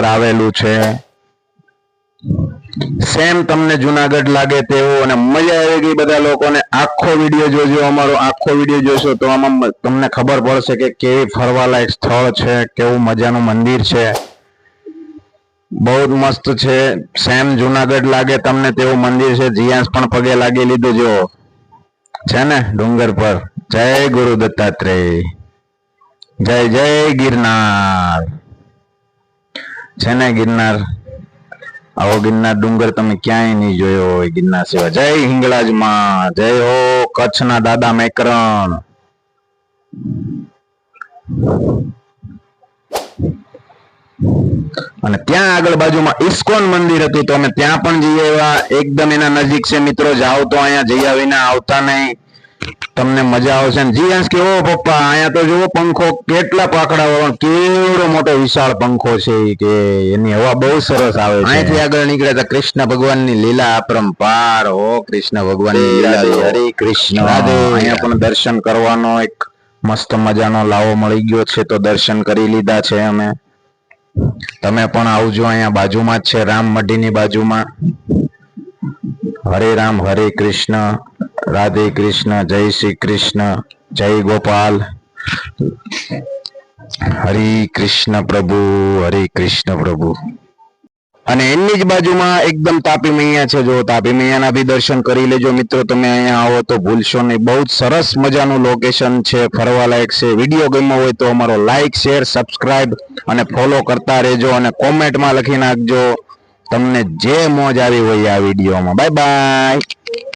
પર આવેલું છે. સેમ તમને જુનાગઢ લાગે તેવો અને મજા આવી ગઈ બધા લોકોને આખો વીડિયો જોજો, અમારો આખો વીડિયો જોશો તો આમાં તમને ખબર પડશે કે કેવી ફરવાલાયક સ્થળ છે, કેવું મજાનું મંદિર છે. બહુ જ મસ્ત છે. સેમ જુનાગઢ લાગે તમને તેવું મંદિર છે, જીયાસ પણ પગે લાગી લીધું જો. છે ને, ડુંગર પર. જય ગુરુ દત્તાત્રેય. જય જય ગિરનાર. છે ને ગિરનાર? આવો ગિરનાર ડુંગર તમે ક્યાંય નહીં જોયો હોય, ગિરનાર સિવાય. જય હિંગળાજમાં જય હો કચ્છના દાદા મેકરણ. અને ત્યાં આગળ બાજુમાં ઇસ્કોન મંદિર હતું, તો અમે ત્યાં પણ જઈ આવ્યા. એકદમ એના નજીક છે મિત્રો, જાઓ તો અહીંયા જઈ આવીને આવતા નહીં. તમને મજા આવશે. ને જી અંશ કે પપ્પા? અહીંયા તો જુઓ પંખો કેટલા પાકડા વાળો કેવડો મોટો વિશાળ પંખો છે કે એની હવા બહુ સરસ આવે છે. અહીંથી આગળ નીકળે તો કૃષ્ણ ભગવાનની લીલા અપરંપાર. હો કૃષ્ણ ભગવાનની લીલા હરે કૃષ્ણ. અહીંયા પણ દર્શન કરવાનો એક મસ્ત મજાનો લાવો મળી ગયો છે તો દર્શન કરી લીધા છે અમે. તમે પણ આવજો અહીંયા બાજુમાં જ છે રામ મઢીની બાજુમાં. હરે રામ હરે કૃષ્ણ. રાધે કૃષ્ણ, જય શ્રી કૃષ્ણ, જય ગોપાલ. હરે કૃષ્ણ પ્રભુ, હરે કૃષ્ણ પ્રભુ. અને એની જ બાજુમાં એકદમ તાપી મૈયા છે. જો તાપી મૈયાના બી દર્શન કરી લેજો મિત્રો. તમે અહીંયા આવો તો ભૂલશો નહીં. બહુ જ સરસ મજાનું લોકેશન છે. ફરવાલાયક છે. વીડિયો ગમ્યો હોય તો અમારો લાઈક શેર સબસ્ક્રાઇબ અને ફોલો કરતા રહેજો અને કોમેન્ટમાં લખી નાખજો. તમને જે મોજ આવી હોય આ વિડીયોમાં. Bye bye